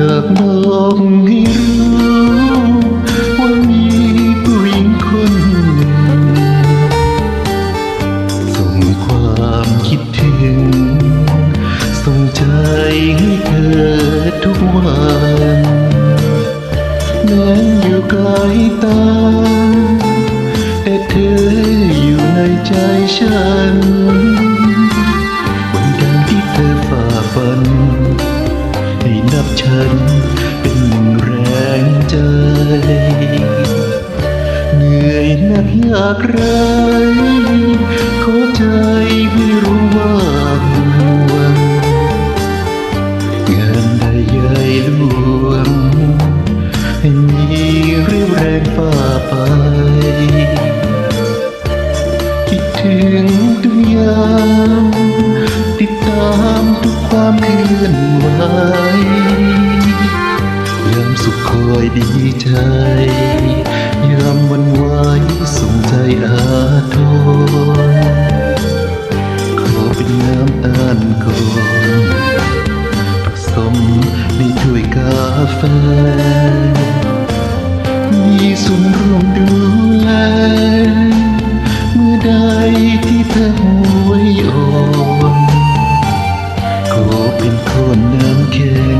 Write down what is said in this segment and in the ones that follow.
อยากบอกให้รู้ว่ามีผู้หญิงคนหนึ่งส่งความคิดถึง ส่งใจให้เธอทุกวันแม้อยู่ไกลตา แต่เธออยู่ในใจฉัน ฉันเป็นหนึ่งแรงใจ เหนื่อยหนักยากไรขอใจให้รู้ว่าห่วงงานใดใหญ่ลวง ให้มีเรี่ยวแรงฝ่าไป คิดถึงทุกยามติดตามทุกความเคลื่อนไหว สุขคอยดีใจยามวันไหวส่งใจอาทรขอเป็นน้ำตาลก่อนผสมในถ้วยกาแฟมีส่วนร่วมดูแลเมื่อใดที่เธอหวยอ่อนขอเป็นคนน้ำแข็ง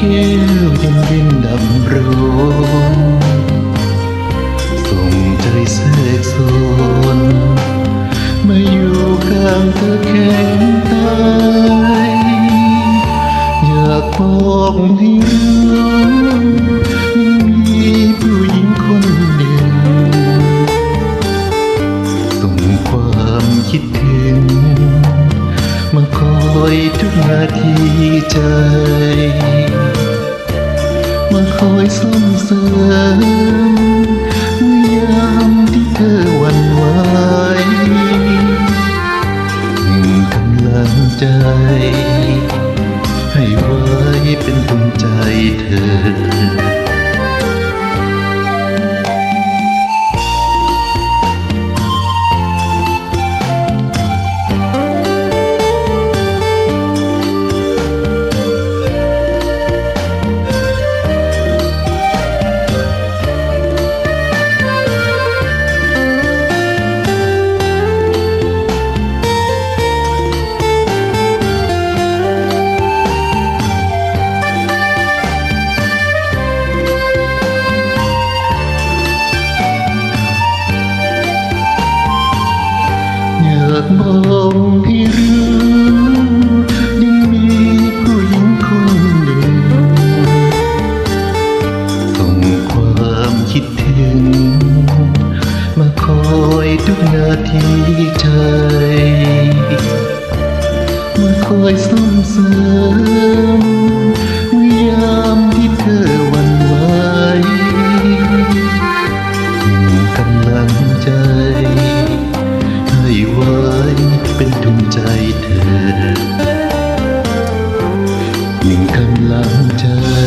แก้วเย็นเย็นดำร้อนส่งใจแทรกโซนมาอยู่ข้างเธอแข็งตายอยากบอกให้รู้ยังมีผู้หญิงคนหนึ่งส่งความคิดถึง อยทุกนาทีใจ มาคอยส่งเสริมเมื่อยามที่เธอหวันไหวหนึ่งกำลังใจ ให้ไว้เป็นดวงใจเธอ บอกให้รู้ยังมีผู้หญิงคนหนึ่งส่งความคิดถึง มาคอยทุกนาทีใจ มาคอยซ่อเสริมเมื่อยามที่เธอวันไหวกำลังใจ I'm loving trời